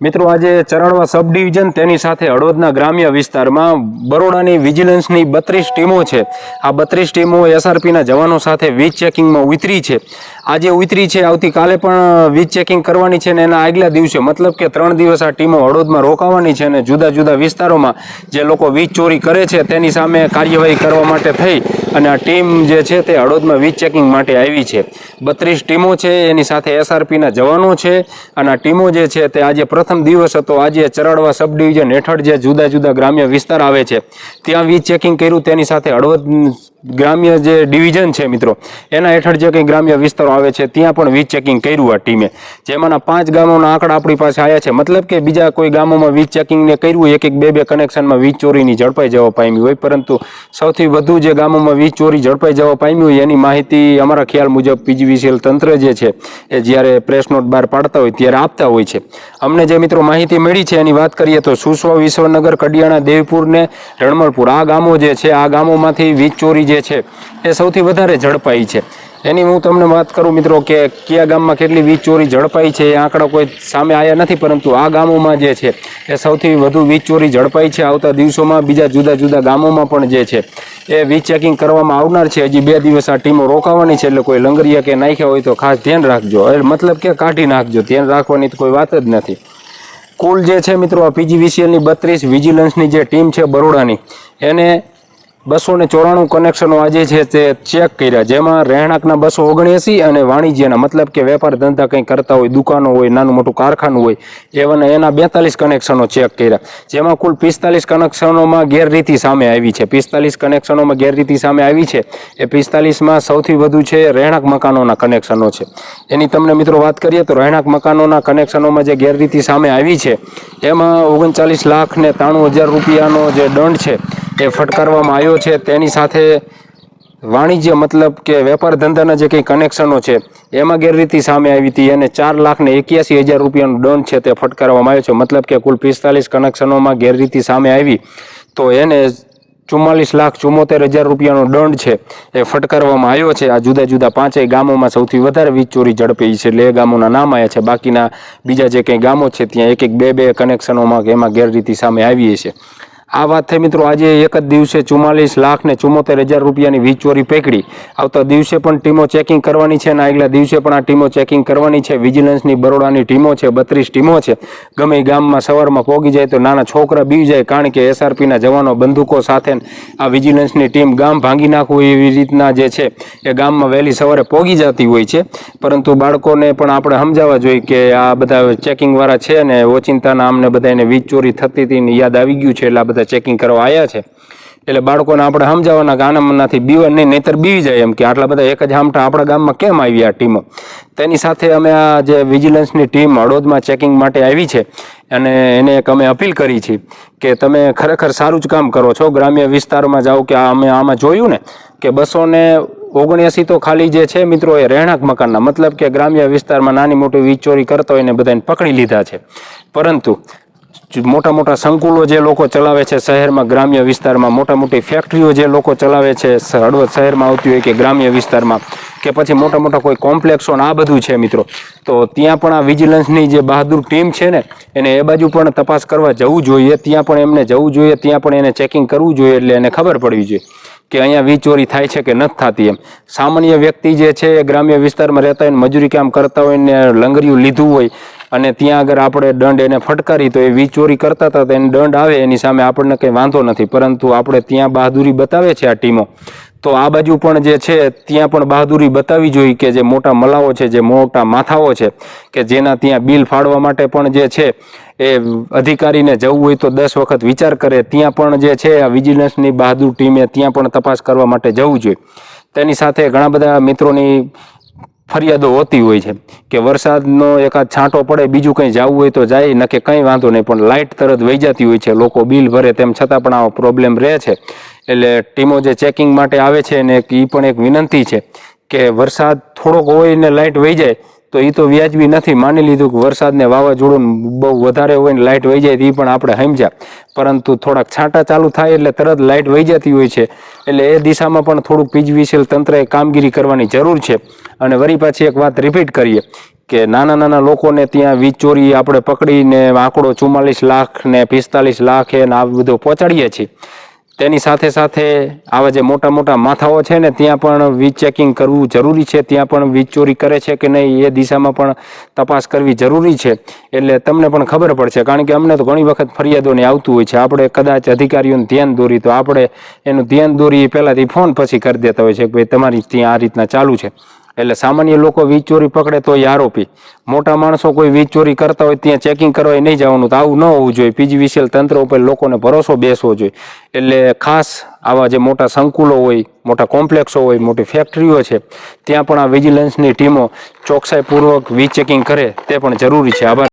મિત્રો, આજે ચરણવા સબ ડિવિઝન તેની સાથે હળવદના ગ્રામ્ય વિસ્તારમાં બરોડાની વિજિલન્સની બત્રીસ ટીમો છે. આ બત્રીસ ટીમો એસઆરપીના જવાનો સાથે વીજ ચેકિંગમાં ઉતરી છે. આજે ઉતરી છે, આવતીકાલે પણ વીજ ચેકિંગ કરવાની છે ને એના આગલા દિવસે, મતલબ કે ત્રણ દિવસ આ ટીમો હળવદમાં રોકાવાની છે અને જુદા જુદા વિસ્તારોમાં જે લોકો વીજ ચોરી કરે છે તેની સામે કાર્યવાહી કરવા માટે થઈ અને આ ટીમ જે છે તે હળવદમાં વીજ ચેકિંગ માટે આવી છે. બત્રીસ ટીમો છે, એની સાથે એસઆરપીના જવાનો છે અને આ ટીમો જે છે તે આજે પ્રથમ દિવસ હતો. આજે ચરાડવા સબ ડિવિઝન હેઠળ જે જુદા જુદા ગ્રામ્ય વિસ્તાર આવે છે, ત્યાં વીજ ચેકિંગ કર્યું, તેની સાથે હળવદ ગ્રામ્ય જે ડિવિઝન છે મિત્રો, એના હેઠળ જે કંઈ ગ્રામ્ય વિસ્તારો આવે છે, ત્યાં પણ વીજ ચેકિંગ કર્યું આ ટીમે. જેમાંના પાંચ ગામોના આંકડા આપણી પાસે આવ્યા છે. મતલબ કે બીજા કોઈ ગામોમાં વીજ ચેકિંગને કર્યું એક એક બે બે કનેક્શનમાં વીજ ચોરીની ઝડપાઈ જવા પામી હોય. પરંતુ સૌથી વધુ જે ગામોમાં વીજ ચોરી ઝડપાઈ જવા પામી હોય, એની માહિતી અમારા ખ્યાલ મુજબ પીજીવીસીએલ તંત્ર જે છે, એ જ્યારે પ્રેસ નોટ બહાર પાડતા હોય, ત્યારે આપતા હોય છે. અમને જે મિત્રો માહિતી મળી છે, એની વાત કરીએ તો સુસવા વિશ્વનગર, કડિયાણા, દેવપુર ને રણમલપુર. આ ગામો જે છે, આ ગામોમાંથી વીજ ચોરી જે છે, એ સૌથી વધારે ઝડપાઈ છે. એની હું તમને વાત કરું મિત્રો કે કયા ગામમાં કેટલી વીજ ચોરી ઝડપાઈ છે, એ આંકડા કોઈ સામે આવ્યા નથી, પરંતુ આ ગામોમાં જે છે, એ સૌથી વધુ વીજ ચોરી ઝડપાઈ છે. આવતા દિવસોમાં બીજા જુદા જુદા ગામોમાં પણ જે છે, એ વીજ ચેકિંગ કરવામાં આવનાર છે. હજી બે દિવસ આ ટીમો રોકાવાની છે, એટલે કોઈ લંગરિયા કે નાખ્યા હોય તો ખાસ ધ્યાન રાખજો. મતલબ કે કાઢી નાખજો, ધ્યાન રાખવાની તો કોઈ વાત જ નથી. કુલ જે છે મિત્રો, આ પીજીવીસીએલની બત્રીસ વિજિલન્સની જે ટીમ છે બરોડાની, એને બસો ને ચોરાણું કનેક્શનો આજે છે તે ચેક કર્યા. જેમાં રહેણાંકના બસો ઓગણએંસી અને વાણિજ્યના, મતલબ કે વેપાર ધંધા કંઈ કરતા હોય, દુકાનો હોય, નાનું મોટું કારખાનું હોય, એવાના એના બેતાલીસ કનેક્શનો ચેક કર્યા. જેમાં કુલ પિસ્તાલીસ કનેક્શનોમાં ગેરરીતિ સામે આવી છે. પિસ્તાલીસ કનેક્શનોમાં ગેરરીતિ સામે આવી છે. એ પિસ્તાલીસમાં સૌથી વધુ છે રહેણાંક મકાનોના કનેક્શનો છે. એની તમને મિત્રો વાત કરીએ તો રહેણાંક મકાનોના કનેક્શનોમાં જે ગેરરીતિ સામે આવી છે, એમાં ઓગણચાલીસ લાખ ને ત્રાણું હજાર રૂપિયાનો જે દંડ છે એ ફટકારવામાં આવ્યો છે, તેની સાથે વાણિજ્ય મતલબ કે વેપાર ધંધાના જે કંઈ કનેક્શનો છે, એમાં ગેરરીતિ સામે આવી હતી અને ચાર લાખ ને એક્યાસી હજાર રૂપિયાનો દંડ છે તે ફટકારવામાં આવ્યો છે. મતલબ કે કુલ પિસ્તાલીસ કનેક્શનોમાં ગેરરીતિ સામે આવી. તો એને ચુમ્માલીસ લાખ ચુમ્મોતેર હજાર રૂપિયાનો દંડ છે એ ફટકારવામાં આવ્યો છે. આ જુદા જુદા પાંચેય ગામોમાં સૌથી વધારે વીજ ચોરી ઝડપી છે. એટલે એ ગામોના નામ આવ્યા છે. બાકીના બીજા જે કંઈ ગામો છે, ત્યાં એક એક બે બે કનેક્શનોમાં એમાં ગેરરીતિ સામે આવી છે આ વાત થઈ મિત્રો, આજે એક જ દિવસે ચુમ્માલીસ લાખ ને ચુમ્મોતેર હજાર રૂપિયાની વીજ ચોરી પકડી. આવતા દિવસે પણ ટીમો ચેકિંગ કરવાની છે અને આગલા દિવસે પણ આ ટીમો ચેકિંગ કરવાની છે. વિજિલન્સની બરોડાની ટીમો છે, બત્રીસ ટીમો છે. ગમે ગામમાં સવારમાં પોગી જાય તો નાના છોકરા બી જાય, કારણ કે એસઆરપીના જવાનો બંદૂકો સાથે આ વિજિલન્સની ટીમ ગામ ભાંગી નાખવું એવી રીતના જે છે, એ ગામમાં વહેલી સવારે પોગી જતી હોય છે. પરંતુ બાળકોને પણ આપણે સમજાવવા જોઈએ કે આ બધા ચેકિંગવાળા છે ને ઓચિંતાના આમને બધાને વીજ ચોરી થતી હતી યાદ આવી ગયું છે, એટલે બધા ચેકિંગ કરવા આવ્યા છે. એટલે બાળકોને આપણે સમજાવવાના કે આનામાંથી બીવા નહીં, નહીતર બીવી જાય એમ કે આટલા બધા એક જ આમઠા આપણા ગામમાં કેમ આવી આ ટીમો? તેની સાથે અમે આ જે વિજિલન્સની ટીમ હળોદમાં ચેકિંગ માટે આવી છે અને એને એક અમે અપીલ કરી છે કે તમે ખરેખર સારું જ કામ કરો છો. ગ્રામ્ય વિસ્તારમાં જાઓ કે અમે આમાં જોયું ને કે બસો ને તો ખાલી જે છે મિત્રો એ રહેણાંક મકાનના. મતલબ કે ગ્રામ્ય વિસ્તારમાં નાની મોટી વીજ ચોરી કરતા હોય એને બધાને પકડી લીધા છે. પરંતુ મોટા મોટા સંકુલો જે લોકો ચલાવે છે શહેરમાં, ગ્રામ્ય વિસ્તારમાં, મોટા મોટી ફેક્ટરીઓ જે લોકો ચલાવે છે હળવદ શહેરમાં આવતી હોય કે ગ્રામ્ય વિસ્તારમાં, કે પછી મોટા મોટા કોઈ કોમ્પ્લેક્સો આ બધું છે મિત્રો. તો ત્યાં પણ આ વિજિલન્સની જે બહાદુર ટીમ છે ને, એને એ બાજુ પણ તપાસ કરવા જવું જોઈએ. ત્યાં પણ એમને જવું જોઈએ, ત્યાં પણ એને ચેકિંગ કરવું જોઈએ એટલે એને ખબર પડવી જોઈએ કે અહીંયા વીજ ચોરી થાય છે કે નથી થતી એમ. સામાન્ય વ્યક્તિ જે છે એ ગ્રામ્ય વિસ્તારમાં રહેતા હોય મજૂરી કામ કરતા હોય ને લંગરિયું લીધું હોય અને ત્યાં આગળ આપણે દંડ એને ફટકારી તો એ વીજ ચોરી કરતા હતા તો એને દંડ આવે, એની સામે આપણને કંઈ વાંધો નથી. પરંતુ આપણે ત્યાં બહાદુરી બતાવે છે આ ટીમો. તો આ બાજુ પણ જે છે, ત્યાં પણ બહાદુરી બતાવી જોઈએ કે જે મોટા મલાઓ છે, જે મોટા માથાઓ છે, કે જેના ત્યાં બિલ ફાળવા માટે પણ જે છે, એ અધિકારીને જવું હોય તો દસ વખત વિચાર કરે. ત્યાં પણ જે છે, આ વિજિલન્સની બહાદુર ટીમે ત્યાં પણ તપાસ કરવા માટે જવું જોઈએ. તેની સાથે ઘણા બધા મિત્રોની ફરિયાદો હોતી હોય છે કે વરસાદનો એકાદ છાંટો પડે, બીજું કંઈ જવું હોય તો જાય ન કંઈ વાંધો નહીં, પણ લાઇટ તરત વહી જતી હોય છે, લોકો બિલ ભરે તેમ છતાં પણ આવો પ્રોબ્લેમ રહે છે. એટલે ટીમો જે ચેકિંગ માટે આવે છે ને એ પણ એક વિનંતી છે કે વરસાદ થોડોક હોય ને લાઇટ વહી જાય તો એ તો વ્યાજબી નથી. માની લીધું કે વરસાદને વાવાઝોડું બહુ વધારે હોય ને લાઇટ વહી જાય એ પણ આપણે સમજ્યા. પરંતુ થોડાક છાંટા ચાલુ થાય એટલે તરત લાઇટ વહી જતી હોય છે. એટલે એ દિશામાં પણ થોડુંક પીજવીશીલ તંત્રએ કામગીરી કરવાની જરૂર છે. અને વળી પાછી એક વાત રિપીટ કરીએ કે નાના નાના લોકોને ત્યાં વીજ ચોરી આપણે પકડીને આંકડો ચુમ્માલીસ લાખ ને પિસ્તાલીસ લાખ એને આ બધું પહોંચાડીએ છીએ. તેની સાથે સાથે આવા જે મોટા મોટા માથાઓ છે ને, ત્યાં પણ વીજ ચેકિંગ કરવું જરૂરી છે. ત્યાં પણ વીજ ચોરી કરે છે કે નહીં, એ દિશામાં પણ તપાસ કરવી જરૂરી છે. એટલે તમને પણ ખબર પડશે, કારણ કે અમને તો ઘણી વખત ફરિયાદોને આવતું હોય છે. આપણે કદાચ અધિકારીઓનું ધ્યાન દોરી, તો આપણે એનું ધ્યાન દોરી પહેલાંથી ફોન પછી કરી દેતા હોય છે કે ભાઈ તમારી ત્યાં આ રીતના ચાલુ છે. એટલે સામાન્ય લોકો વીજ ચોરી પકડે તો એ આરોપી. મોટા માણસો કોઈ વીજ ચોરી કરતા હોય ત્યાં ચેકિંગ કરવા નહીં જવાનું, તો આવું ન હોવું જોઈએ. પીજીવીસીએલ તંત્ર ઉપર લોકોને ભરોસો બેસવો જોઈએ. એટલે ખાસ આવા જે મોટા સંકુલો હોય, મોટા કોમ્પ્લેક્સો હોય, મોટી ફેક્ટરીઓ છે, ત્યાં પણ આ વિજિલન્સની ટીમો ચોકસાઈપૂર્વક વીજ ચેકિંગ કરે, તે પણ જરૂરી છે. આભાર.